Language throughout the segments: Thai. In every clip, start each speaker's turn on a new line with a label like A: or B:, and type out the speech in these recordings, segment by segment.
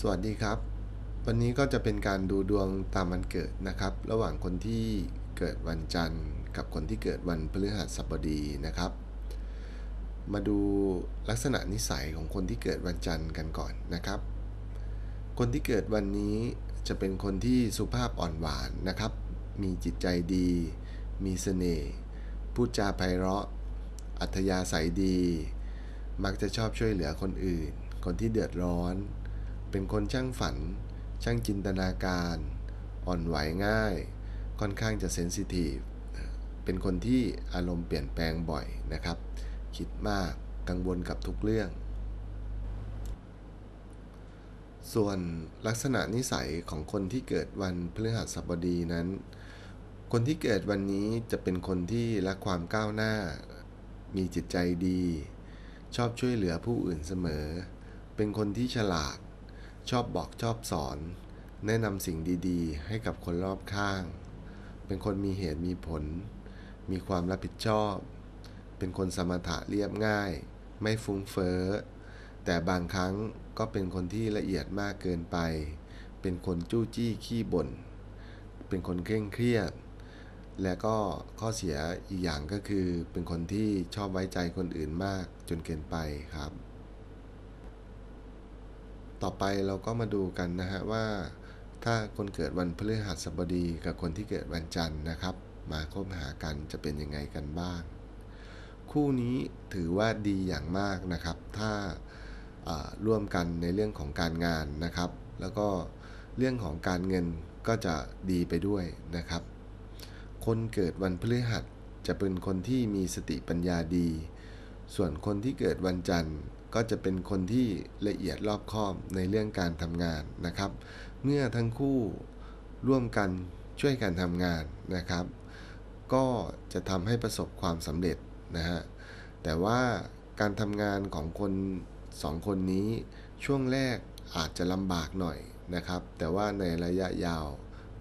A: สวัสดีครับ วันนี้ก็จะเป็นการดูดวงตามวันเกิดนะครับ ระหว่างคนที่เกิดวันจันทร์ กับคนที่เกิดวันพฤหัสบดีนะครับ มาดูลักษณะนิสัยของคนที่เกิดวันจันทร์กันก่อนนะครับ คนที่เกิดวันนี้จะเป็นคนที่สุภาพอ่อนหวานนะครับ มีจิตใจดี มีเสน่ห์พูดจาไพเราะ อัธยาศัยดี มักจะชอบช่วยเหลือคนอื่น คนที่เดือดร้อน เป็นคนช่างฝัน ช่างจินตนาการ อ่อนไหวง่าย ค่อนข้างจะเซนซิทีฟเป็นคนที่อารมณ์เปลี่ยนแปลงบ่อยนะครับ คิดมากกังวลกับทุกเรื่อง ส่วนลักษณะนิสัยของคนที่เกิดวันพฤหัสบดีนั้น คนที่เกิดวันนี้จะเป็นคนที่รักความก้าวหน้า มีจิตใจดี ชอบช่วยเหลือผู้อื่นเสมอ เป็นคนที่ฉลาด ชอบบอกชอบสอน แนะนำสิ่งดีๆ ให้กับคนรอบข้าง เป็นคนมีเหตุมีผล มีความรับผิดชอบ เป็นคนสมถะเรียบง่าย ไม่ฟุ้งเฟ้อ แต่บางครั้งก็เป็นคนที่ละเอียดมากเกินไป เป็นคนจู้จี้ขี้บ่น เป็นคนเคร่งเครียด และก็ข้อเสียอีกอย่างก็คือ เป็นคนที่ชอบไว้ใจคนอื่นมากจนเกินไปครับ ต่อไปเราก็มาดูกันนะฮะว่า ถ้าคนเกิดวันพฤหัสบดีกับคนที่เกิดวันจันทร์นะครับ มาคบหากันจะเป็นยังไงกันบ้าง คู่นี้ถือว่าดีอย่างมากนะครับ ถ้าอ่าร่วมกันในเรื่องของการงานนะครับ แล้วก็เรื่องของการเงินก็จะดีไปด้วยนะครับ คนเกิดวันพฤหัสจะเป็นคนที่มีสติปัญญาดี ส่วนคนที่เกิดวันจันทร์ ก็จะเป็นคนที่ละเอียดรอบคอบในเรื่องการทำงานนะครับ เมื่อทั้งคู่ร่วมกันช่วยกันทำงานนะครับ ก็จะทำให้ประสบความสำเร็จนะฮะแต่ว่าการทำงานของคนสองคนนี้ช่วงแรกอาจจะลำบากหน่อยนะครับ แต่ว่าในระยะยาว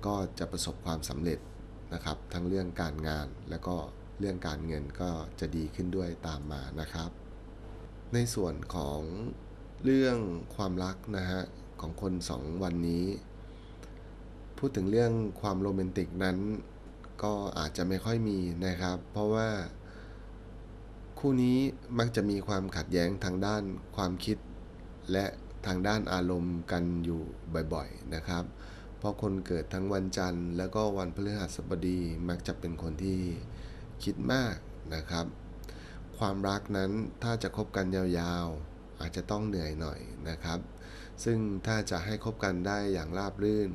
A: ก็จะประสบความสำเร็จนะครับ ทั้งเรื่องการงานและก็เรื่องการเงินก็จะดีขึ้นด้วยตามมานะครับ ในส่วนของเรื่องความรักนะฮะ ของคนสองวันนี้ พูดถึงเรื่องความโรแมนติกนั้น ก็อาจจะไม่ค่อยมีนะครับ เพราะว่า คู่นี้มักจะมีความขัดแย้งทางด้านความคิด และทางด้านอารมณ์กันอยู่บ่อยๆนะครับ เพราะคนเกิดทั้งวันจันทร์ แล้วก็วันพฤหัสบดีมักจะเป็นคนที่คิดมากนะครับ ความรักนั้นถ้าจะคบกันยาวๆ อาจจะต้องเหนื่อยหน่อยนะครับ ซึ่งถ้าจะให้คบกันได้อย่างราบรื่น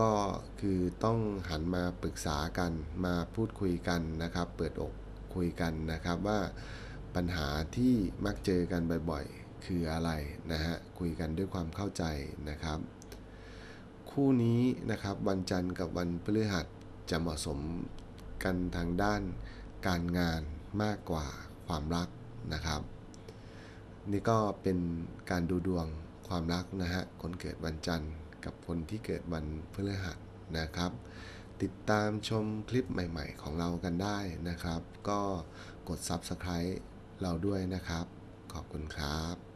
A: ก็คือต้องหันมาปรึกษากันมาพูดคุยกันนะครับ เปิดอกคุยกันนะครับว่าปัญหาที่มักเจอกันบ่อยๆ คืออะไรนะฮะคุยกันด้วยความเข้าใจนะครับ คู่นี้นะครับวันจันทร์กับวันพฤหัสจะเหมาะสมกันทางด้านการงานมากกว่า ความรักนะครับ นี่ก็เป็นการดูดวงความรักนะฮะคนเกิดวันจันทร์กับคนที่เกิดวันพฤหัสนะครับ ติดตามชมคลิปใหม่ ๆ ของเรากันได้นะครับ ก็กด Subscribe เราด้วยนะครับ ขอบคุณครับ